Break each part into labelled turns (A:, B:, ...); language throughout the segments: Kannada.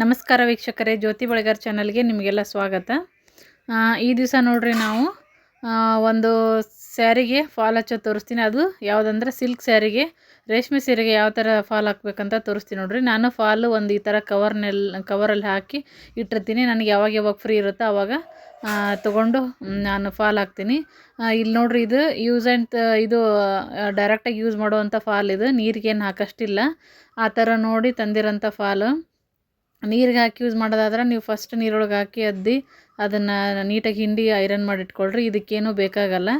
A: ನಮಸ್ಕಾರ ವೀಕ್ಷಕರೇ, ಜ್ಯೋತಿ ಬಳಗಾರ್ ಚಾನಲ್ಗೆ ನಿಮಗೆಲ್ಲ ಸ್ವಾಗತ. ಈ ದಿವಸ ನೋಡ್ರಿ ನಾವು ಒಂದು ಸ್ಯಾರಿಗೆ ಫಾಲ್ ಹಚ್ಚೋ ತೋರಿಸ್ತೀನಿ. ಅದು ಯಾವುದಂದ್ರೆ ಸಿಲ್ಕ್ ಸ್ಯಾರಿಗೆ, ರೇಷ್ಮೆ ಸೀರೆಗೆ ಯಾವ ಥರ ಫಾಲ್ ಹಾಕ್ಬೇಕಂತ ತೋರಿಸ್ತೀನಿ ನೋಡ್ರಿ. ನಾನು ಫಾಲು ಒಂದು ಈ ಥರ ಕವರ್ನೆಲ್ ಕವರಲ್ಲಿ ಹಾಕಿ ಇಟ್ಟಿರ್ತೀನಿ. ನನಗೆ ಯಾವಾಗ ಯಾವಾಗ ಫ್ರೀ ಇರುತ್ತೋ ಆವಾಗ ತಗೊಂಡು ನಾನು ಫಾಲ್ ಹಾಕ್ತೀನಿ. ಇಲ್ಲಿ ನೋಡ್ರಿ ಇದು ಯೂಸ್ ಆ್ಯಂಡ್ ಇದು ಡೈರೆಕ್ಟಾಗಿ ಯೂಸ್ ಮಾಡುವಂಥ ಫಾಲ್ ಇದು. ನೀರಿಗೇನು ಹಾಕಷ್ಟಿಲ್ಲ. ಆ ಥರ ನೋಡಿ ತಂದಿರೋಂಥ ಫಾಲು. ನೀರಿಗೆ ಹಾಕಿ ಯೂಸ್ ಮಾಡೋದಾದ್ರೆ ನೀವು ಫಸ್ಟ್ ನೀರೊಳಗೆ ಹಾಕಿ ಅದ್ದಿ, ಅದನ್ನು ನೀಟಾಗಿ ಹಿಂಡಿ ಐರನ್ ಮಾಡಿ ಇಟ್ಕೊಳ್ರಿ, ಇದಕ್ಕೇನು ಬೇಕಾಗಲ್ಲ.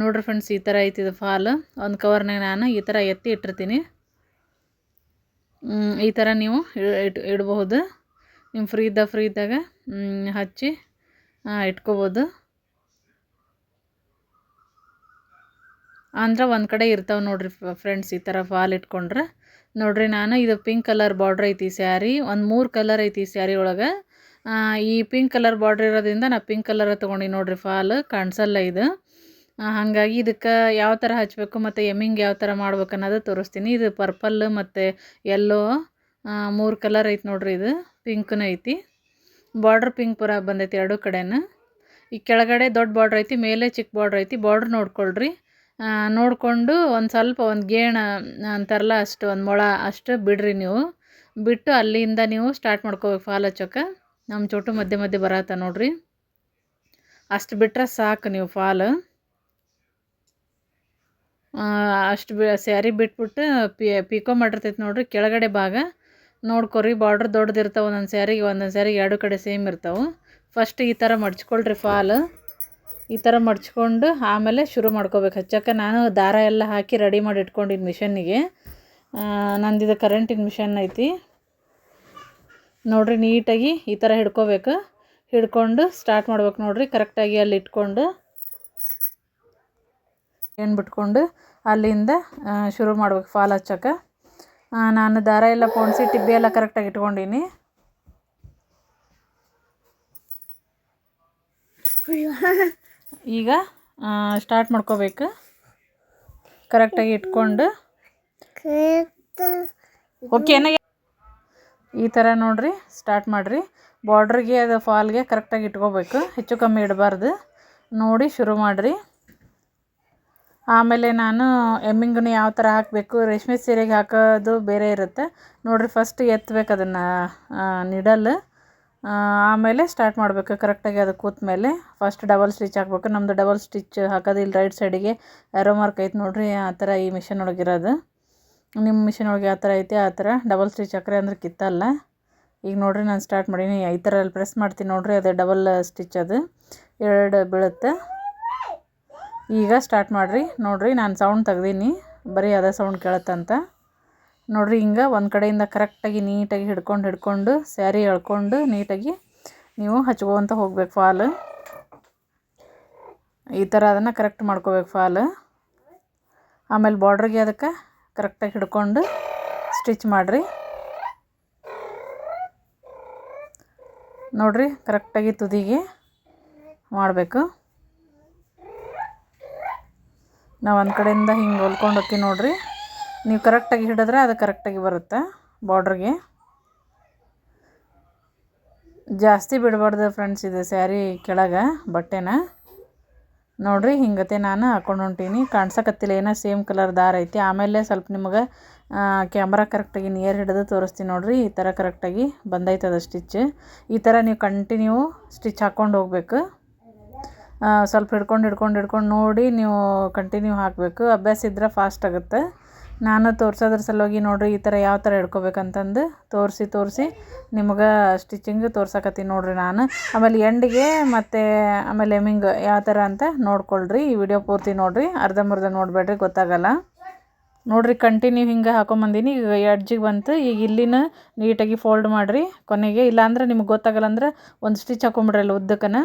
A: ನೋಡ್ರಿ ಫ್ರೆಂಡ್ಸ್ ಈ ಥರ ಐತಿ ಇದು ಫಾಲ್ ಒಂದು ಕವರ್ನಾಗ ನಾನು ಈ ಥರ ಎತ್ತಿ ಇಟ್ಟಿರ್ತೀನಿ. ಈ ಥರ ನೀವು ಇಟ್, ಇಡಬಹುದು. ನಿಮ್ಮ ಫ್ರೀ ಇದ್ದಾಗ ಫ್ರೀ ಇದ್ದಾಗ ಹಚ್ಚಿ ಇಟ್ಕೋಬೋದು. ಅಂದ್ರೆ ಒಂದು ಕಡೆ ಇರ್ತಾವೆ ನೋಡ್ರಿ ಫ್ರೆಂಡ್ಸ್ ಈ ಥರ ಫಾಲ್ ಇಟ್ಕೊಂಡ್ರೆ. ನೋಡ್ರಿ ನಾನು ಇದು ಪಿಂಕ್ ಕಲರ್ ಬಾರ್ಡ್ರ್ ಐತಿ ಸ್ಯಾರಿ ಒಂದು ಮೂರು ಕಲರ್ ಐತಿ ಸ್ಯಾರಿ ಒಳಗೆ. ಈ ಪಿಂಕ್ ಕಲರ್ ಬಾರ್ಡ್ರ್ ಇರೋದ್ರಿಂದ ನಾ ಪಿಂಕ್ ಕಲರ್ ತೊಗೊಂಡು ನೋಡ್ರಿ ಫಾಲ್ ಕಾಣಿಸಲ್ಲ ಇದು. ಹಾಗಾಗಿ ಇದಕ್ಕೆ ಯಾವ ಥರ ಹಚ್ಚಬೇಕು ಮತ್ತು ಎಮ್ಮಿಂಗ್ ಯಾವ ಥರ ಮಾಡ್ಬೇಕು ಅನ್ನೋದು ತೋರಿಸ್ತೀನಿ. ಇದು ಪರ್ಪಲ್ ಮತ್ತು ಯೆಲ್ಲೋ ಮೂರು ಕಲರ್ ಐತಿ ನೋಡ್ರಿ ಇದು ಪಿಂಕ್ನೂ ಐತಿ. ಬಾರ್ಡ್ರ್ ಪಿಂಕ್ ಪುರ ಬಂದೈತಿ ಎರಡೂ ಕಡೆನ. ಈ ಕೆಳಗಡೆ ದೊಡ್ಡ ಬಾರ್ಡ್ರ್ ಐತಿ, ಮೇಲೆ ಚಿಕ್ಕ ಬಾರ್ಡ್ರ್ ಐತಿ ಬಾರ್ಡ್ರ್ ನೋಡ್ಕೊಳ್ರಿ. ನೋಡಿಕೊಂಡು ಒಂದು ಸ್ವಲ್ಪ ಒಂದು ಗೇಣ ಅಂತಾರಲ್ಲ ಅಷ್ಟು, ಒಂದು ಮೊಳ ಅಷ್ಟು ಬಿಡ್ರಿ ನೀವು. ಬಿಟ್ಟು ಅಲ್ಲಿಂದ ನೀವು ಸ್ಟಾರ್ಟ್ ಮಾಡ್ಕೋಬೇಕು ಫಾಲ್ ಹಚ್ಚೋಕೆ. ನಮ್ಮ ಚೋಟು ಮಧ್ಯೆ ಮಧ್ಯೆ ಬರತ್ತ ನೋಡಿರಿ. ಅಷ್ಟು ಬಿಟ್ರೆ ಸಾಕು ನೀವು ಫಾಲ್ ಅಷ್ಟು ಬಿ, ಸ್ಯಾರಿ ಬಿಟ್ಬಿಟ್ಟು ಪಿ, ಪಿಕೋ ಮಾಡಿರ್ತೈತೆ ನೋಡಿರಿ ಕೆಳಗಡೆ ಭಾಗ. ನೋಡ್ಕೊರಿ ಬಾರ್ಡ್ರ್ ದೊಡ್ಡದಿರ್ತಾವೆ ಒಂದೊಂದು ಸ್ಯಾರಿಗೆ ಒಂದೊಂದು ಸ್ಯಾರಿಗೆ ಎರಡು ಕಡೆ ಸೇಮ್ ಇರ್ತಾವೆ. ಫಸ್ಟ್ ಈ ಥರ ಮಡ್ಚ್ಕೊಳ್ರಿ ಫಾಲ್ ಈ ಥರ ಮಡ್ಚ್ಕೊಂಡು ಆಮೇಲೆ ಶುರು ಮಾಡ್ಕೋಬೇಕು. ಹಚ್ಚಕ್ಕೆ ನಾನು ದಾರ ಎಲ್ಲ ಹಾಕಿ ರೆಡಿ ಮಾಡಿ ಇಟ್ಕೊಂಡಿದ್ದು ಮಿಷನ್ನಿಗೆ ನಂದಿದು ಕರೆಂಟಿನ ಮಿಷನ್ ಐತಿ. ನೋಡಿರಿ ನೀಟಾಗಿ ಈ ಥರ ಹಿಡ್ಕೋಬೇಕು. ಹಿಡ್ಕೊಂಡು ಸ್ಟಾರ್ಟ್ ಮಾಡ್ಬೇಕು ನೋಡಿರಿ. ಕರೆಕ್ಟಾಗಿ ಅಲ್ಲಿ ಇಟ್ಕೊಂಡು ಏನು ಬಿಟ್ಕೊಂಡು ಅಲ್ಲಿಂದ ಶುರು ಮಾಡ್ಬೇಕು ಫಾಲ್ ಹಚ್ಚಕ್ಕೆ. ನಾನು ದಾರ ಎಲ್ಲ ಪೋಣಿಸಿ, ಟಿಬ್ಬಿ ಎಲ್ಲ ಕರೆಕ್ಟಾಗಿ ಇಟ್ಕೊಂಡೀನಿ. ಈಗ ಸ್ಟಾರ್ಟ್ ಮಾಡ್ಕೋಬೇಕು. ಕರೆಕ್ಟಾಗಿ ಇಟ್ಕೊಂಡು. ಓಕೆನಾ ಈ ಥರ ನೋಡಿರಿ ಸ್ಟಾರ್ಟ್ ಮಾಡಿರಿ. ಬಾರ್ಡ್ರಿಗೆ ಅದು ಫಾಲ್ಗೆ ಕರೆಕ್ಟಾಗಿ ಇಟ್ಕೋಬೇಕು. ಹೆಚ್ಚು ಕಮ್ಮಿ ಇಡಬಾರ್ದು. ನೋಡಿ, ಶುರು ಮಾಡಿರಿ. ಆಮೇಲೆ ನಾನು ಎಮ್ಮಿಂಗನ್ನು ಯಾವ ಥರ ಹಾಕಬೇಕು, ರೇಷ್ಮೆ ಸೀರೆಗೆ ಹಾಕೋದು ಬೇರೆ ಇರುತ್ತೆ. ನೋಡಿರಿ ಫಸ್ಟ್ ಎತ್ತಬೇಕು ಅದನ್ನು ನಿಡಲ್ ಆಮೇಲೆ ಸ್ಟಾರ್ಟ್ ಮಾಡಬೇಕು. ಕರೆಕ್ಟಾಗಿ ಅದು ಕೂತ ಮೇಲೆ ಫಸ್ಟ್ ಡಬಲ್ ಸ್ಟಿಚ್ ಹಾಕ್ಬೇಕು. ನಮ್ಮದು ಡಬಲ್ ಸ್ಟಿಚ್ ಹಾಕೋದು ಇಲ್ಲಿ ರೈಟ್ ಸೈಡಿಗೆ ಎರೋ ಮಾರ್ಕ್ ಐತೆ ನೋಡಿರಿ, ಆ ಥರ ಈ ಮಿಷನ್ ಒಳಗಿರೋದು ನಿಮ್ಮ ಮಿಷನ್ ಒಳಗೆ ಯಾವ ಥರ ಐತೆ, ಆ ಥರ ಡಬಲ್ ಸ್ಟಿಚ್ ಹಾಕ್ರಿ ಅಂದ್ರೆ ಕಿತ್ತಲ್ಲ ಈಗ ನೋಡಿರಿ ನಾನು ಸ್ಟಾರ್ಟ್ ಮಾಡೀನಿ. ಈ ಥರ ಅಲ್ಲಿ ಪ್ರೆಸ್ ಮಾಡ್ತೀನಿ ನೋಡಿರಿ, ಅದೇ ಡಬಲ್ ಸ್ಟಿಚ್ ಅದು. ಎರಡು ಬೀಳುತ್ತೆ. ಈಗ ಸ್ಟಾರ್ಟ್ ಮಾಡಿರಿ. ನೋಡಿರಿ, ನಾನು ಸೌಂಡ್ ತೆಗ್ದೀನಿ. ಬರೀ ಅದೇ ಸೌಂಡ್ ಕೇಳತ್ತಂತ. ನೋಡ್ರಿ ಹಿಂಗೆ ಒಂದು ಕಡೆಯಿಂದ ಕರೆಕ್ಟಾಗಿ ನೀಟಾಗಿ ಹಿಡ್ಕೊಂಡು ಹಿಡ್ಕೊಂಡು ಸ್ಯಾರಿ ಎಳ್ಕೊಂಡು ನೀಟಾಗಿ ನೀವು ಹಚ್ಕೊಂತ ಹೋಗ್ಬೇಕು ಫಾಲ್. ಈ ಥರ ಅದನ್ನು ಕರೆಕ್ಟ್ ಮಾಡ್ಕೋಬೇಕು ಫಾಲ್. ಆಮೇಲೆ ಬಾರ್ಡ್ರಿಗೆ ಅದಕ್ಕೆ ಕರೆಕ್ಟಾಗಿ ಹಿಡ್ಕೊಂಡು ಸ್ಟಿಚ್ ಮಾಡಿರಿ. ನೋಡ್ರಿ ಕರೆಕ್ಟಾಗಿ ತುದಿಗೆ ಮಾಡಬೇಕು. ನಾವು ಒಂದು ಕಡೆಯಿಂದ ಹಿಂಗೆ ಹೊಲ್ಕೊಂಡು ಹೋಗ್ತೀವಿ ನೋಡ್ರಿ. ನೀವು ಕರೆಕ್ಟಾಗಿ ಹಿಡಿದ್ರೆ ಅದು ಕರೆಕ್ಟಾಗಿ ಬರುತ್ತೆ ಬಾರ್ಡ್ರಿಗೆ. ಜಾಸ್ತಿ ಬಿಡಬಾರ್ದು ಫ್ರೆಂಡ್ಸ್ ಇದು ಸ್ಯಾರಿ ಕೆಳಗೆ, ಬಟ್ಟೆನ. ನೋಡಿರಿ ಹಿಂಗತೆ ನಾನು ಹಾಕೊಂಡು ಹೊಂಟೀನಿ. ಕಾಣ್ಸಕತ್ತಿಲ್ಲ, ಏನೋ ಸೇಮ್ ಕಲರ್ ದಾರ ಐತಿ. ಆಮೇಲೆ ಸ್ವಲ್ಪ ನಿಮಗೆ ಕ್ಯಾಮ್ರಾ ಕರೆಕ್ಟಾಗಿ ನಿಯರ್ ಹಿಡಿದು ತೋರಿಸ್ತೀನಿ ನೋಡಿರಿ. ಈ ಥರ ಕರೆಕ್ಟಾಗಿ ಬಂದೈತದ ಸ್ಟಿಚ್. ಈ ಥರ ನೀವು ಕಂಟಿನ್ಯೂ ಸ್ಟಿಚ್ ಹಾಕ್ಕೊಂಡು ಹೋಗ್ಬೇಕು. ಸ್ವಲ್ಪ ಹಿಡ್ಕೊಂಡು ಹಿಡ್ಕೊಂಡು ಹಿಡ್ಕೊಂಡು ನೋಡಿ ನೀವು ಕಂಟಿನ್ಯೂ ಹಾಕಬೇಕು. ಅಭ್ಯಾಸ ಇದ್ದರೆ ಫಾಸ್ಟ್ ಆಗುತ್ತೆ. ನಾನು ತೋರ್ಸೋದ್ರ ಸಲುವಾಗಿ ನೋಡ್ರಿ, ಈ ಥರ ಯಾವ ಥರ ಹಿಡ್ಕೊಬೇಕಂತಂದು ತೋರಿಸಿ ತೋರಿಸಿ. ನಿಮ್ಗೆ ಸ್ಟಿಚಿಂಗ್ ತೋರ್ಸಕತ್ತೀನಿ ನೋಡ್ರಿ ನಾನು. ಆಮೇಲೆ ಎಂಡಿಗೆ ಮತ್ತು ಆಮೇಲೆ ಎಮಿಂಗ್ ಯಾವ ಥರ ಅಂತ ನೋಡ್ಕೊಳ್ರಿ. ಈ ವಿಡಿಯೋ ಪೂರ್ತಿ ನೋಡ್ರಿ. ಅರ್ಧಂಬರ್ಧ ನೋಡಬೇಡ್ರಿ, ಗೊತ್ತಾಗಲ್ಲ. ನೋಡ್ರಿ ಕಂಟಿನ್ಯೂ ಹಿಂಗೆ ಹಾಕೊಂಬಂದೀನಿ. ಈಗ ಎಡ್ಜಿಗೆ ಬಂತು. ಈಗ ಇಲ್ಲಿನ ನೀಟಾಗಿ ಫೋಲ್ಡ್ ಮಾಡಿರಿ ಕೊನೆಗೆ. ಇಲ್ಲಾಂದ್ರೆ ನಿಮ್ಗೆ ಗೊತ್ತಾಗಲ್ಲ ಅಂದ್ರೆ ಒಂದು ಸ್ಟಿಚ್ ಹಾಕೊಂಬಿಡ್ರಿ ಅಲ್ಲಿ ಉದ್ದಕ್ಕನ.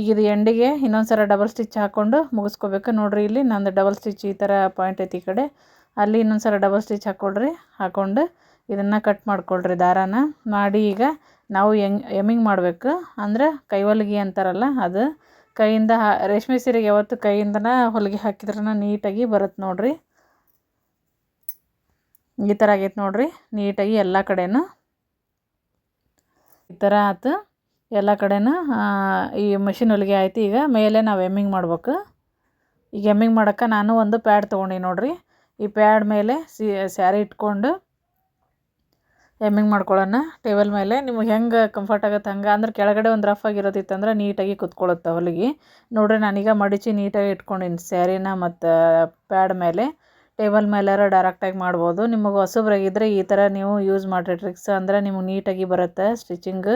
A: ಈಗ ಇದು ಎಂಡಿಗೆ ಇನ್ನೊಂದು ಸಲ ಡಬಲ್ ಸ್ಟಿಚ್ ಹಾಕ್ಕೊಂಡು ಮುಗಿಸ್ಕೋಬೇಕು. ನೋಡ್ರಿ ಇಲ್ಲಿ ನಂದು ಡಬಲ್ ಸ್ಟಿಚ್ ಈ ಥರ ಪಾಯಿಂಟ್ ಐತಿ ಈ ಕಡೆ. ಅಲ್ಲಿ ಇನ್ನೊಂದು ಸಲ ಡಬಲ್ ಸ್ಟಿಚ್ ಹಾಕ್ಕೊಳ್ರಿ ಹಾಕ್ಕೊಂಡು ಇದನ್ನು ಕಟ್ ಮಾಡ್ಕೊಳ್ರಿ ದಾರಾನ. ಮಾಡಿ ಈಗ ನಾವು ಹೆಂಗ್ ಎಮ್ಮಿಂಗ್ ಮಾಡಬೇಕು. ಅಂದ್ರೆ ಕೈವಲ್ಗಿ ಅಂತಾರಲ್ಲ ಅದು. ಕೈಯಿಂದ ರೇಷ್ಮೆ ಸೀರೆಗೆ ಯಾವತ್ತು ಕೈಯಿಂದನೇ ಹೊಲಿಗೆ ಹಾಕಿದ್ರನ ನೀಟಾಗಿ ಬರುತ್ತೆ ನೋಡಿರಿ. ಈ ಥರ ಆಗೈತೆ ನೋಡಿರಿ. ನೀಟಾಗಿ ಎಲ್ಲ ಕಡೆನೂ. ಈ ಥರ ಆತು. ಎಲ್ಲ ಕಡೆನೂ ಈ ಮಷಿನ್ ಹೊಲಿಗೆ ಆಯ್ತು. ಈಗ ಮೇಲೆ ನಾವು ಎಮ್ಮಿಂಗ್ ಮಾಡ್ಬೇಕು. ಈಗ ಎಮ್ಮಿಂಗ್ ಮಾಡೋಕ್ಕೆ ನಾನು ಒಂದು ಪ್ಯಾಡ್ ತೊಗೊಂಡು ನೋಡಿರಿ. ಈ ಪ್ಯಾಡ್ ಮೇಲೆ ಸ್ಯಾರಿ ಇಟ್ಕೊಂಡು ಎಮ್ಮಿಂಗ್ ಮಾಡ್ಕೊಳ್ಳೋಣ. ಟೇಬಲ್ ಮೇಲೆ ನಿಮಗೆ ಹೆಂಗೆ ಕಂಫರ್ಟ್ ಆಗುತ್ತೆ ಹಂಗೆ, ಅಂದ್ರೆ ಕೆಳಗಡೆ ಒಂದು ರಫ್ ಆಗಿರೋದಿತ್ತಂದ್ರೆ ನೀಟಾಗಿ ಕುತ್ಕೊಳ್ಳುತ್ತೆ ಹೊಲಿಗೆ ನೋಡ್ರಿ, ನಾನೀಗ ಮಡಿಚಿ ನೀಟಾಗಿ ಇಟ್ಕೊಂಡಿನಿ ಸ್ಯಾರಿನ ಮತ್ತು ಪ್ಯಾಡ್ ಮೇಲೆ. ಟೇಬಲ್ ಮೇಲಾರ ಡೈರೆಕ್ಟಾಗಿ ಮಾಡ್ಬೋದು. ನಿಮಗೆ ಹೊಸಬ್ರಾಗಿದ್ದರೆ ಈ ಥರ ನೀವು ಯೂಸ್ ಮಾಡಿರಿ ಟ್ರಿಕ್ಸ್ ಅಂದರೆ ನಿಮಗೆ ನೀಟಾಗಿ ಬರುತ್ತೆ ಸ್ಟಿಚಿಂಗ್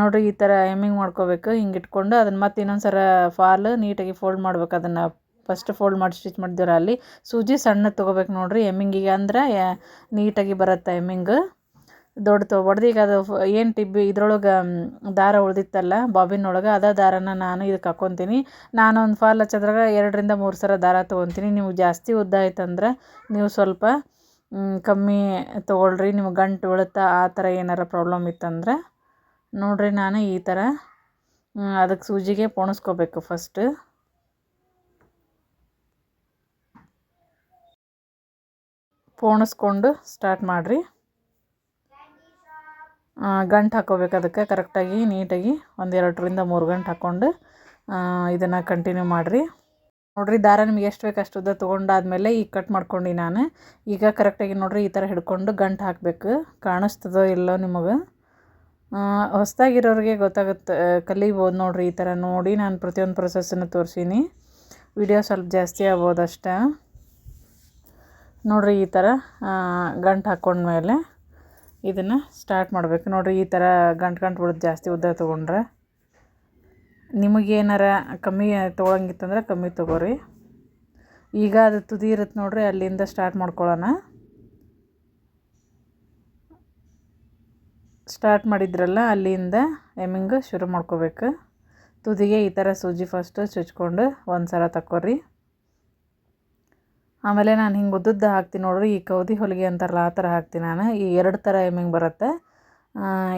A: ನೋಡಿರಿ, ಈ ಥರ ಎಮ್ಮಿಂಗ್ ಮಾಡ್ಕೋಬೇಕು, ಹಿಂಗೆ ಇಟ್ಕೊಂಡು ಅದನ್ನು ಮತ್ತೆ ಇನ್ನೊಂದು ಸರ ಫಾಲ್ ನೀಟಾಗಿ ಫೋಲ್ಡ್ ಮಾಡ್ಬೇಕು ಅದನ್ನು ಫಸ್ಟ್ ಫೋಲ್ಡ್ ಮಾಡಿ ಸ್ಟಿಚ್ ಮಾಡಿದ್ರೆ ಅಲ್ಲಿ? ಸೂಜಿ ಸಣ್ಣ ತೊಗೋಬೇಕು ನೋಡಿರಿ ಎಮ್ಮಿಂಗಿಗೆ ಅಂದ್ರೆ ನೀಟಾಗಿ ಬರುತ್ತೆ ಎಮ್ಮಿಂಗ್ ದೊಡ್ಡ ತೊಗೊಬಾರ್ದು ಈಗ ಅದು ಏನು ಟಿಬ್ಬಿ ಇದ್ರೊಳಗೆ ದಾರ ಉಳ್ದಿತ್ತಲ್ಲ, ಬಾಬಿನೊಳಗೆ, ಅದೇ ದಾರನ ನಾನು ಇದಕ್ಕೆ ಹಾಕ್ಕೊತೀನಿ ನಾನು ಒಂದು ಫಾಲ್ ಹಚ್ಚೋದ್ರಾಗ ಎರಡರಿಂದ ಮೂರು ಸಲ ದಾರ ತೊಗೊತೀನಿ. ನೀವು ಜಾಸ್ತಿ ಉದ್ದ ಆಯ್ತಂದ್ರೆ, ನೀವು ಸ್ವಲ್ಪ ಕಮ್ಮಿ ತೊಗೊಳ್ರಿ. ನಿಮ್ಗೆ ಗಂಟು ಉಳುತ್ತಾ ಆ ಥರ ಏನಾರ ಪ್ರಾಬ್ಲಮ್ ಇತ್ತಂದ್ರೆ. ನೋಡಿರಿ ನಾನು ಈ ಥರ ಅದಕ್ಕೆ ಸೂಜಿಗೆ ಪೋಣಿಸ್ಕೋಬೇಕು ಫಸ್ಟ್ ಪೋಣಿಸ್ಕೊಂಡು ಸ್ಟಾರ್ಟ್ ಮಾಡಿರಿ. ಗಂಟು ಹಾಕೋಬೇಕು ಅದಕ್ಕೆ. ಕರೆಕ್ಟಾಗಿ ನೀಟಾಗಿ ಒಂದು ಎರಡರಿಂದ ಮೂರು ಗಂಟು ಹಾಕ್ಕೊಂಡು ಇದನ್ನು ಕಂಟಿನ್ಯೂ ಮಾಡಿರಿ. ನೋಡಿರಿ, ದಾರ ನಿಮ್ಗೆ ಎಷ್ಟು ಬೇಕು ಅಷ್ಟು ಉದ್ದ ತೊಗೊಂಡಾದ್ಮೇಲೆ ಈಗ ಕಟ್ ಮಾಡ್ಕೊಂಡು ನಾನು. ಈಗ ಕರೆಕ್ಟಾಗಿ ನೋಡಿರಿ, ಈ ಥರ ಹಿಡ್ಕೊಂಡು ಗಂಟು ಹಾಕಬೇಕು. ಕಾಣಿಸ್ತದೋ ಇಲ್ಲೋ ನಿಮಗೆ. ಹೊಸ್ದಾಗಿರೋರಿಗೆ ಗೊತ್ತಾಗುತ್ತೆ ಕಲಿಬೋದು ನೋಡಿರಿ, ಈ ಥರ ನೋಡಿ. ನಾನು ಪ್ರತಿಯೊಂದು ಪ್ರೊಸೆಸ್ಸನ್ನು ತೋರಿಸೀನಿ. ವಿಡಿಯೋ ಸ್ವಲ್ಪ ಜಾಸ್ತಿ ಆಗ್ಬೋದು ಅಷ್ಟೇ ನೋಡಿರಿ ಈ ಥರ ಗಂಟು ಹಾಕ್ಕೊಂಡ್ಮೇಲೆ ಇದನ್ನು ಸ್ಟಾರ್ಟ್ ಮಾಡಬೇಕು. ನೋಡಿರಿ ಈ ಥರ ಗಂಟು ಗಂಟು ಬಿಡೋದು ಜಾಸ್ತಿ ಉದ್ದ ತೊಗೊಂಡ್ರೆ. ನಿಮಗೇನಾರ ಕಮ್ಮಿ ತೊಗೊಳಂಗಿತ್ತಂದ್ರೆ ಕಮ್ಮಿ ತೊಗೋರಿ. ಈಗ ಅದು ತುದಿ ಇರುತ್ತೆ ನೋಡಿರಿ, ಅಲ್ಲಿಂದ ಸ್ಟಾರ್ಟ್ ಮಾಡ್ಕೊಳ್ಳೋಣ. ಸ್ಟಾರ್ಟ್ ಮಾಡಿದ್ರಲ್ಲ, ಅಲ್ಲಿಂದ ಎಮ್ಮಿಂಗ್ ಶುರು ಮಾಡ್ಕೋಬೇಕು. ತುದಿಗೆ ಈ ಥರ ಸೂಜಿ ಫಸ್ಟು ಚುಚ್ಕೊಂಡು ಒಂದು ಸಲ ತಕ್ಕೋರಿ. ಆಮೇಲೆ ನಾನು ಹಿಂಗೆ ಉದ್ದುದ್ದ ಹಾಕ್ತೀನಿ ನೋಡ್ರಿ, ಈ ಕೌದಿ ಹೊಲಿಗೆ ಅಂತಾರಲ್ಲ ಆ ಥರ ಹಾಕ್ತೀನಿ ನಾನು. ಈ ಎರಡು ಥರ ಎಮ್ಮಿಂಗ್ ಬರುತ್ತೆ.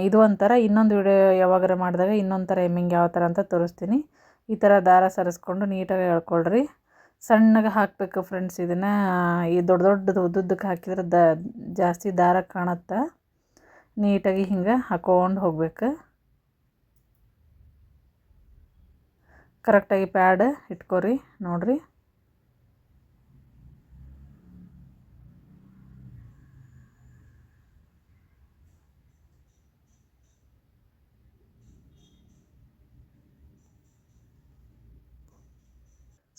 A: ಇದು ಒಂಥರ ಇನ್ನೊಂದು ವಿಡಿಯೋ ಯಾವಾಗಾರ ಮಾಡಿದಾಗ ಇನ್ನೊಂದು ಥರ ಎಮ್ಮಿಂಗ್ ಯಾವ ಥರ ಅಂತ ತೋರಿಸ್ತೀನಿ. ಈ ಥರ ದಾರ ಸರಿಸ್ಕೊಂಡು ನೀಟಾಗಿ ಎಳ್ಕೊಳ್ರಿ. ಸಣ್ಣಗೆ ಹಾಕಬೇಕು ಫ್ರೆಂಡ್ಸ್ ಇದನ್ನು. ಈ ದೊಡ್ಡ ದೊಡ್ಡದು ಉದ್ದುದ್ದಕ್ಕೆ ಹಾಕಿದ್ರೆ ದ, ಜಾಸ್ತಿ ದಾರ ಕಾಣುತ್ತೆ? ನೀಟಾಗಿ ಹಿಂಗೆ ಹಾಕೊಂಡು ಹೋಗ್ಬೇಕು. ಕರೆಕ್ಟಾಗಿ ಪ್ಯಾಡ್ ಇಟ್ಕೊರಿ, ನೋಡಿರಿ.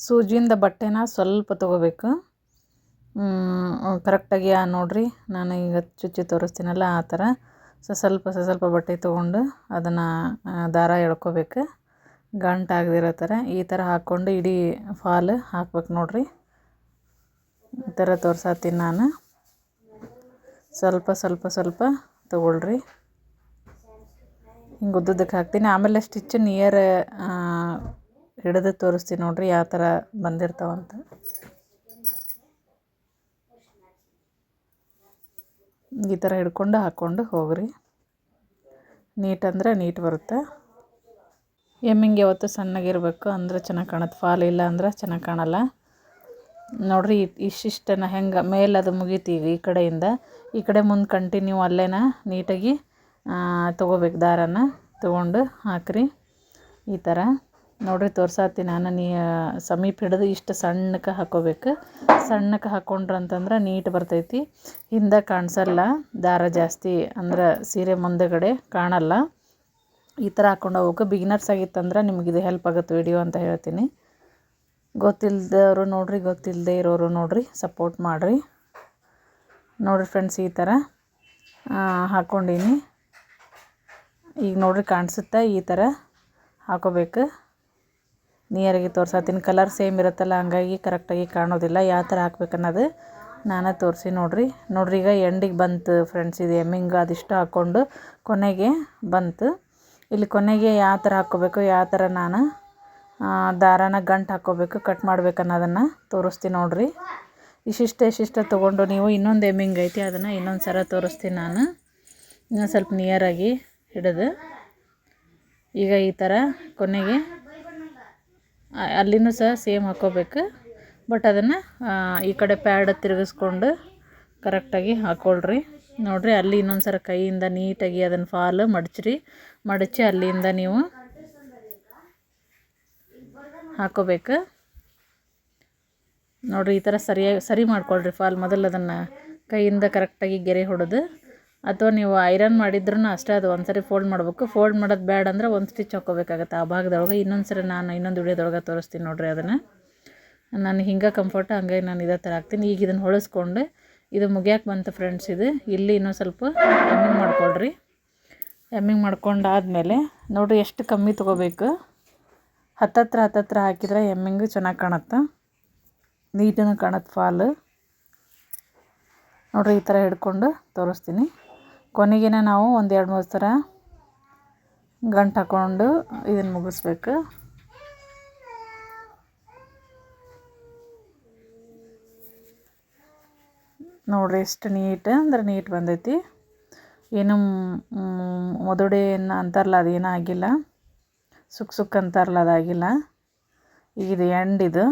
A: ಸೂಜಿಯಿಂದ ಬಟ್ಟೆನ ಸ್ವಲ್ಪ ತೊಗೋಬೇಕು. ಕರೆಕ್ಟಾಗಿ ನೋಡಿರಿ, ನಾನು ಈಗ ಚುಚ್ಚಿ ತೋರಿಸ್ತೀನಲ್ಲ ಆ ಥರ. ಸೊ ಸ್ವಲ್ಪ ಸ್ವಲ್ಪ ಬಟ್ಟೆ ತೊಗೊಂಡು ಅದನ್ನು ದಾರ ಎಳ್ಕೋಬೇಕು. ಗಂಟು ಆಗದಿರೋ ಥರ ಈ ಥರ ಹಾಕ್ಕೊಂಡು ಇಡೀ ಫಾಲ್ ಹಾಕ್ಬೇಕು ನೋಡಿರಿ. ಈ ಥರ ತೋರ್ಸತ್ತೀನಿ ನಾನು. ಸ್ವಲ್ಪ ಸ್ವಲ್ಪ ಸ್ವಲ್ಪ ತೊಗೊಳ್ರಿ. ಹಿಂಗೆ ಉದ್ದಕ್ಕೆ ಹಾಕ್ತೀನಿ. ಆಮೇಲೆ ಸ್ಟಿಚ್ ನಿಯರ್ ಹಿಡಿದು ತೋರಿಸ್ತೀನಿ ನೋಡಿರಿ ಯಾವ ಥರ ಬಂದಿರ್ತಾವಂತ ಈ ಥರ ಹಿಡ್ಕೊಂಡು ಹಾಕ್ಕೊಂಡು ಹೋಗ್ರಿ. ನೀಟ್ ಅಂದರೆ ನೀಟ್ ಬರುತ್ತೆ. ಎಮ್ಮಿಂಗ್ ಯಾವತ್ತು ಸಣ್ಣಗಿರಬೇಕು ಅಂದರೆ ಚೆನ್ನಾಗಿ ಕಾಣುತ್ತೆ. ಫಾಲ್ ಇಲ್ಲ ಅಂದ್ರೆ ಚೆನ್ನಾಗಿ ಕಾಣಲ್ಲ. ನೋಡಿರಿ ಇಷ್ಟಿಷ್ಟನ್ನು ಹೆಂಗೆ ಮೇಲೆ ಅದು ಮುಗಿತೀವಿ ಈ ಕಡೆಯಿಂದ. ಈ ಕಡೆ ಮುಂದೆ ಕಂಟಿನ್ಯೂ ಅಲ್ಲೇನ ನೀಟಾಗಿ ತೊಗೋಬೇಕು ದಾರನ ತೊಗೊಂಡು ಹಾಕ್ರಿ. ಈ ಥರ. ನೋಡಿರಿ, ತೋರ್ಸಾತಿ ನಾನು ನೀ ಸಮೀಪ ಹಿಡಿದು ಇಷ್ಟು ಸಣ್ಣಕ್ಕೆ ಹಾಕೋಬೇಕು. ಸಣ್ಣಕ್ಕೆ ಹಾಕ್ಕೊಂಡ್ರೆ ಅಂತಂದ್ರೆ ನೀಟ್ ಬರ್ತೈತಿ. ಹಿಂದೆ ಕಾಣಿಸಲ್ಲ, ದಾರ ಜಾಸ್ತಿ ಅಂದ್ರೆ ಸೀರೆ ಮುಂದೆಗಡೆ ಕಾಣಲ್ಲ. ಈ ಥರ ಹಾಕ್ಕೊಂಡು ಹೋಗೋಕೆ ಬಿಗಿನರ್ಸ್ ಆಗಿತ್ತಂದ್ರೆ ನಿಮ್ಗೆ ಇದು ಹೆಲ್ಪ್ ಆಗುತ್ತೆ ವಿಡಿಯೋ ಅಂತ ಹೇಳ್ತೀನಿ. ಗೊತ್ತಿಲ್ಲದವರು ನೋಡಿರಿ ಗೊತ್ತಿಲ್ಲದೆ ಇರೋರು ನೋಡಿರಿ ಸಪೋರ್ಟ್ ಮಾಡಿರಿ. ನೋಡಿರಿ ಫ್ರೆಂಡ್ಸ್ ಈ ಥರ ಹಾಕ್ಕೊಂಡೀನಿ ಈಗ ನೋಡಿರಿ ಕಾಣಿಸುತ್ತೆ ಈ ಥರ ಹಾಕೋಬೇಕು. ನಿಯರಾಗಿ ತೋರ್ಸತ್ತೀನಿ. ಕಲರ್ ಸೇಮ್ ಇರುತ್ತಲ್ಲ, ಹಂಗಾಗಿ ಕರೆಕ್ಟಾಗಿ ಕಾಣೋದಿಲ್ಲ. ಯಾವ ಥರ ಹಾಕ್ಬೇಕನ್ನೋದು ನಾನೇ ತೋರಿಸಿ ನೋಡಿರಿ. ನೋಡ್ರಿ, ಈಗ ಎಂಡಿಗೆ ಬಂತು ಫ್ರೆಂಡ್ಸ್ ಇದು ಎಮ್ಮಿಂಗ್ ಅದಿಷ್ಟು ಹಾಕ್ಕೊಂಡು ಕೊನೆಗೆ ಬಂತು. ಇಲ್ಲಿ ಕೊನೆಗೆ ಯಾವ ಥರ ಹಾಕ್ಕೋಬೇಕು, ಯಾವ ಥರ ನಾನು ದಾರಾನ ಗಂಟು ಹಾಕ್ಕೋಬೇಕು ಕಟ್ ಮಾಡ್ಬೇಕು ಅನ್ನೋದನ್ನು ತೋರಿಸ್ತೀನಿ ನೋಡಿರಿ. ಇಷ್ಟಿಷ್ಟು ಇಷ್ಟಿಷ್ಟು ತೊಗೊಂಡು ನೀವು ಇನ್ನೊಂದು ಎಮ್ಮಿಂಗ್ ಐತಿ, ಅದನ್ನು ಇನ್ನೊಂದು ಸಲ ತೋರಿಸ್ತೀನಿ ನಾನು. ಇನ್ನೊಂದು ಸ್ವಲ್ಪ ನಿಯರಾಗಿ ಹಿಡಿದು. ಈಗ ಈ ಥರ ಕೊನೆಗೆ ಅಲ್ಲಿನೂ ಸಹ ಸೇಮ್ ಹಾಕ್ಕೋಬೇಕು ಬಟ್ ಅದನ್ನು ಈ ಕಡೆ ಪ್ಯಾಡ್ ತಿರುಗಿಸ್ಕೊಂಡು ಕರೆಕ್ಟಾಗಿ ಹಾಕ್ಕೊಳ್ರಿ ನೋಡಿರಿ, ಅಲ್ಲಿ ಇನ್ನೊಂದು ಸರ ಕೈಯಿಂದ ನೀಟಾಗಿ ಅದನ್ನು ಫಾಲ್ ಮಡಚ್ರಿ. ಮಡಚಿ ಅಲ್ಲಿಂದ ನೀವು ಹಾಕೋಬೇಕು. ನೋಡಿರಿ, ಈ ಥರ ಸರಿಯಾಗಿ, ಸರಿ ಮಾಡ್ಕೊಳ್ರಿ ಫಾಲ್ ಮೊದಲು ಅದನ್ನು ಕೈಯಿಂದ ಕರೆಕ್ಟಾಗಿ ಗೆರೆ ಹೊಡೆದು. ಅಥವಾ ನೀವು ಐರನ್ ಮಾಡಿದ್ರೂ ಅಷ್ಟೇ, ಅದು ಒಂದ್ಸರಿ ಫೋಲ್ಡ್ ಮಾಡಬೇಕು. ಫೋಲ್ಡ್ ಮಾಡೋದು ಬೇಡ ಅಂದ್ರೆ ಒಂದು ಸ್ಟಿಚ್ ಹಾಕ್ಕೋಬೇಕಾಗತ್ತೆ. ಆ ಭಾಗದೊಳಗೆ ಇನ್ನೊಂದು ಸರಿ ನಾನು ಇನ್ನೊಂದು ವಿಡಿಯೋದೊಳಗೆ ತೋರಿಸ್ತೀನಿ ನೋಡಿರಿ ಅದನ್ನು. ನಾನು ಹಿಂಗೆ ಕಂಫರ್ಟ್ ಹಂಗಾಗಿ ನಾನು ಇದೇ ಥರ ಹಾಕ್ತೀನಿ. ಈಗ ಇದನ್ನು ಹೊಳಿಸ್ಕೊಂಡು, ಇದು ಮುಗಿಯೋಕೆ ಬಂತು ಫ್ರೆಂಡ್ಸ್ ಇದು. ಇಲ್ಲಿ ಇನ್ನೂ ಸ್ವಲ್ಪ ಎಮ್ಮಿಂಗ್ ಮಾಡ್ಕೊಳ್ರಿ. ಎಮ್ಮಿಂಗ್ ಮಾಡ್ಕೊಂಡಾದಮೇಲೆ, ನೋಡಿರಿ ಎಷ್ಟು ಕಮ್ಮಿ ತೊಗೋಬೇಕು. ಹತ್ತತ್ರ ಹತ್ತತ್ರ ಹಾಕಿದ್ರೆ ಎಮ್ಮಿಂಗು ಚೆನ್ನಾಗಿ ಕಾಣುತ್ತೆ? ನೀಟನ್ನು ಕಾಣುತ್ತೆ ಫಾಲ್ ನೋಡಿರಿ ಈ ಥರ ಹಿಡ್ಕೊಂಡು ತೋರಿಸ್ತೀನಿ. ಕೊನೆಗೇನೆ ನಾವು ಒಂದು ಎರಡು ಮೂರು ಥರ ಗಂಟು ಹಾಕ್ಕೊಂಡು ಇದನ್ನು ಮುಗಿಸ್ಬೇಕು. ನೋಡ್ರಿ ಎಷ್ಟು ನೀಟ್, ಅಂದ್ರೆ ನೀಟ್ ಬಂದೈತಿ. ಏನು ಮೊದಡೇನು ಅಂತಾರಲ್ಲ ಅದೇನೂ ಆಗಿಲ್ಲ. ಸುಕ್ ಸುಕ್ ಅಂತಾರಲ್ಲ ಅದಾಗಿಲ್ಲ ಈಗ ಇದು ಎಂಡ್ ಇದು.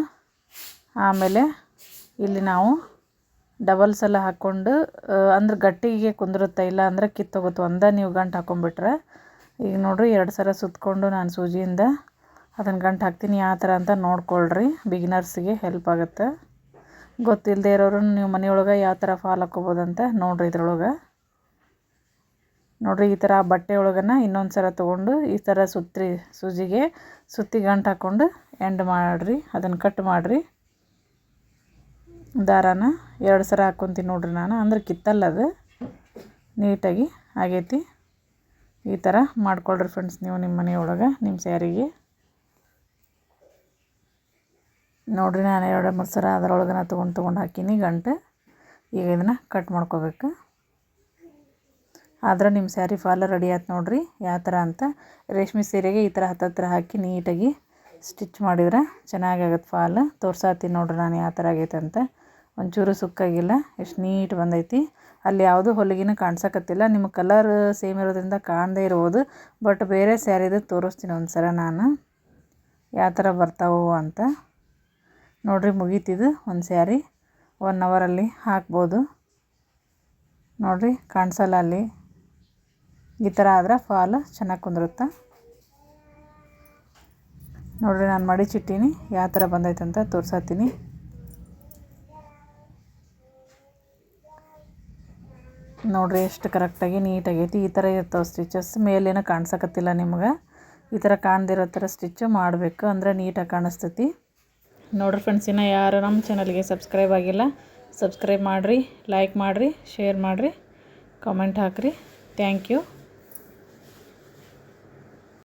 A: ಆಮೇಲೆ ಇಲ್ಲಿ ನಾವು ಡಬಲ್ಸ್ ಎಲ್ಲ ಹಾಕ್ಕೊಂಡು ಅಂದ್ರೆ ಗಟ್ಟಿಗೆ ಕುಂದಿರುತ್ತೆ. ಇಲ್ಲ ಅಂದ್ರೆ ಕಿತ್ತೋಗುತ್ತೆ. ಒಂದೇ ನೀವು ಗಂಟು ಹಾಕ್ಕೊಂಬಿಟ್ರೆ ಈಗ ನೋಡಿರಿ, ಎರಡು ಸಲ ಸುತ್ತಕೊಂಡು ನಾನು ಸೂಜಿಯಿಂದ ಅದನ್ನು ಗಂಟು ಹಾಕ್ತೀನಿ. ಯಾವ ಥರ ಅಂತ ನೋಡ್ಕೊಳ್ರಿ. ಬಿಗಿನರ್ಸ್ಗೆ ಹೆಲ್ಪ್ ಆಗುತ್ತೆ. ಗೊತ್ತಿಲ್ಲದೆ ಇರೋರು ನೀವು ಮನೆಯೊಳಗೆ ಯಾವ ಥರ ಫಾಲ್ ಹಾಕ್ಕೋಬೋದಂತ ನೋಡಿರಿ ಇದ್ರೊಳಗೆ. ನೋಡಿರಿ, ಈ ಥರ ಬಟ್ಟೆ ಒಳಗನ ಇನ್ನೊಂದು ಸಲ ತೊಗೊಂಡು ಈ ಥರ ಸುತ್ತಿ ಸೂಜಿಗೆ ಸುತ್ತಿ ಗಂಟು ಹಾಕ್ಕೊಂಡು ಎಂಡ್ ಮಾಡಿರಿ. ಅದನ್ನು ಕಟ್ ಮಾಡಿರಿ. ದಾರಾನ ಎರಡು ಸರ ಹಾಕ್ಕೊತೀನಿ ನೋಡ್ರಿ ನಾನು. ಅಂದ್ರೆ ಕಿತ್ತಲ್ಲ ಅದು. ನೀಟಾಗಿ ಆಗೈತಿ. ಈ ಥರ ಮಾಡ್ಕೊಳ್ರಿ ಫ್ರೆಂಡ್ಸ್ ನೀವು ನಿಮ್ಮ ಮನೆಯೊಳಗೆ, ನಿಮ್ಮ ಸ್ಯಾರಿಗೆ. ನೋಡಿರಿ ನಾನು ಎರಡು ಮೂರು ಸರ ಅದರೊಳಗೆ ನಾನು ತೊಗೊಂಡು ತೊಗೊಂಡು ಹಾಕೀನಿ ಗಂಟು. ಈಗ ಇದನ್ನು ಕಟ್ ಮಾಡ್ಕೋಬೇಕು. ಆದ್ರೆ ನಿಮ್ಮ ಸ್ಯಾರಿ ಫಾಲ ರೆಡಿ ಆಯ್ತು ನೋಡಿರಿ. ಯಾವ ಥರ ಅಂತ. ರೇಷ್ಮೆ ಸೀರೆಗೆ ಈ ಥರ ಹತ್ತತ್ರ ಹಾಕಿ ನೀಟಾಗಿ ಸ್ಟಿಚ್ ಮಾಡಿದ್ರೆ ಚೆನ್ನಾಗಾಗತ್ತೆ ಫಾಲ್ ತೋರ್ಸಾತೀನಿ ನೋಡ್ರಿ ನಾನು ಯಾವ ಥರ ಆಗೈತೆ ಅಂತ. ಒಂಚೂರು ಸುಕ್ಕಾಗಿಲ್ಲ, ಎಷ್ಟು ನೀಟ್ ಬಂದೈತಿ. ಅಲ್ಲಿ ಯಾವುದೂ ಹೊಲಿಗೆನೂ ಕಾಣಿಸಕತ್ತಿಲ್ಲ. ನಿಮ್ಮ ಕಲರ್ ಸೇಮ್ ಇರೋದ್ರಿಂದ ಕಾಣದೇ ಇರ್ಬೋದು. ಬಟ್ ಬೇರೆ ಸ್ಯಾರಿದು ತೋರಿಸ್ತೀನಿ ಒಂದು ಸಲ ನಾನು. ಯಾವ ಥರ ಬರ್ತಾವೋ ಅಂತ. ನೋಡಿರಿ ಮುಗೀತಿದು ಒಂದು ಸ್ಯಾರಿ ಒನ್ ಅವರಲ್ಲಿ ಹಾಕ್ಬೋದು. ನೋಡಿರಿ ಕಾಣಿಸಲ್ಲ ಅಲ್ಲಿ. ಈ ಥರ ಆದ್ರೆ ಫಾಲ್ ಚೆನ್ನಾಗಿ ಕುಂದಿರುತ್ತೆ? ನೋಡಿರಿ ನಾನು ಮಡಿಚಿಟ್ಟೀನಿ ಯಾವ ಥರ ಬಂದೈತೆ ಅಂತ ತೋರ್ಸತ್ತೀನಿ ನೋಡಿರಿ ಎಷ್ಟು ಕರೆಕ್ಟಾಗಿ ನೀಟಾಗೈತಿ ಈ ಥರ ಇರ್ತಾವೆ ಸ್ಟಿಚಸ್ ಮೇಲೇನು ಕಾಣಿಸಕತ್ತಿಲ್ಲ ನಿಮ್ಗೆ. ಈ ಥರ ಕಾಣ್ದಿರೋ ಥರ ಸ್ಟಿಚ್ಚು ಮಾಡಬೇಕು. ಅಂದ್ರೆ ನೀಟಾಗಿ ಕಾಣಿಸ್ತೈತಿ. ನೋಡ್ರಿ ಫ್ರೆಂಡ್ಸ್ ಇನ್ನು ಯಾರು ನಮ್ಮ ಚಾನಲ್ಗೆ ಸಬ್ಸ್ಕ್ರೈಬ್ ಆಗಿಲ್ಲ ಸಬ್ಸ್ಕ್ರೈಬ್ ಮಾಡಿರಿ ಲೈಕ್ ಮಾಡಿರಿ ಶೇರ್ ಮಾಡಿರಿ ಕಾಮೆಂಟ್ ಹಾಕಿರಿ. Thank you